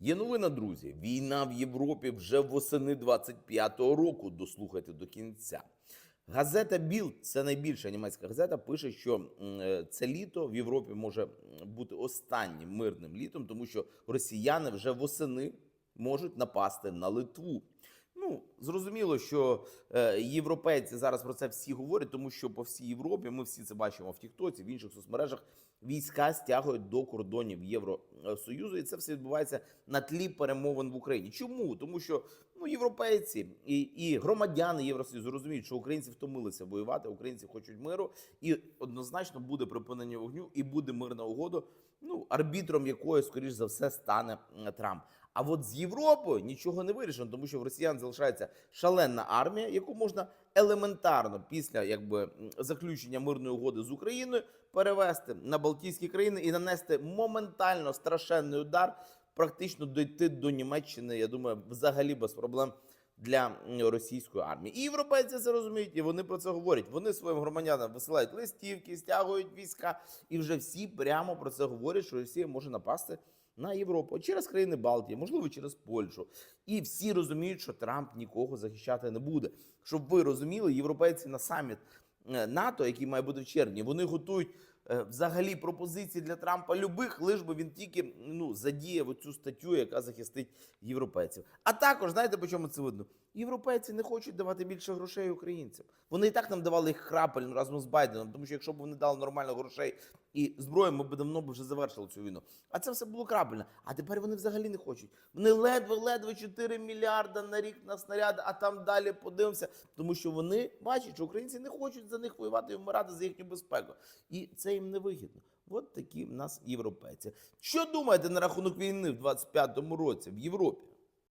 Є новина, друзі. Війна в Європі вже восени 25-го року. Дослухайте до кінця. Газета Білд, це найбільша німецька газета, пише, що е, це літо в Європі може бути останнім мирним літом, тому що росіяни вже восени можуть напасти на Литву. Ну, зрозуміло, що е, європейці зараз про це всі говорять, тому що по всій Європі ми всі це бачимо в Тіктоці, в інших соцмережах. Війська стягують до кордонів Євросоюзу, і це все відбувається на тлі перемовин в Україні. Чому? Тому що ну європейці і, і громадяни Євросоюзу розуміють, що українці втомилися воювати, українці хочуть миру, і однозначно буде припинення вогню і буде мирна угода. Ну, арбітром якої, скоріш за все, стане м, Трамп. А от з Європою нічого не вирішено, тому що в росіян залишається шалена армія, яку можна елементарно після якби заключення мирної угоди з Україною перевести на Балтійські країни і нанести моментально страшенний удар, практично дойти до Німеччини. Я думаю, взагалі без проблем. Для російської армії і європейці це розуміють, і вони про це говорять. Вони своїм громадянам висилають листівки, стягують війська, і вже всі прямо про це говорять, що Росія може напасти на Європу через країни Балтії, можливо, через Польщу. І всі розуміють, що Трамп нікого захищати не буде. Щоб ви розуміли, європейці на саміт е, НАТО, який має бути в червні, вони готують взагалі пропозиції для Трампа любих, лиш би він тільки ну задіяв цю статтю, яка захистить європейців. А також знаєте, по чому це видно? Європейці не хочуть давати більше грошей українцям. Вони і так нам давали їх храпель разом з Байденом, тому що якщо б вони дали нормально грошей і зброю, ми б давно б вже завершили цю війну. А це все було крапельно. А тепер вони взагалі не хочуть. Вони ледве-ледве 4 мільярда на рік на снаряди, а там далі подивимося, тому що вони бачать, що українці не хочуть за них воювати і вмирати за їхню безпеку. І це їм не вигідно. От такі в нас європейці. Що думаєте на рахунок війни в 25-му році в Європі?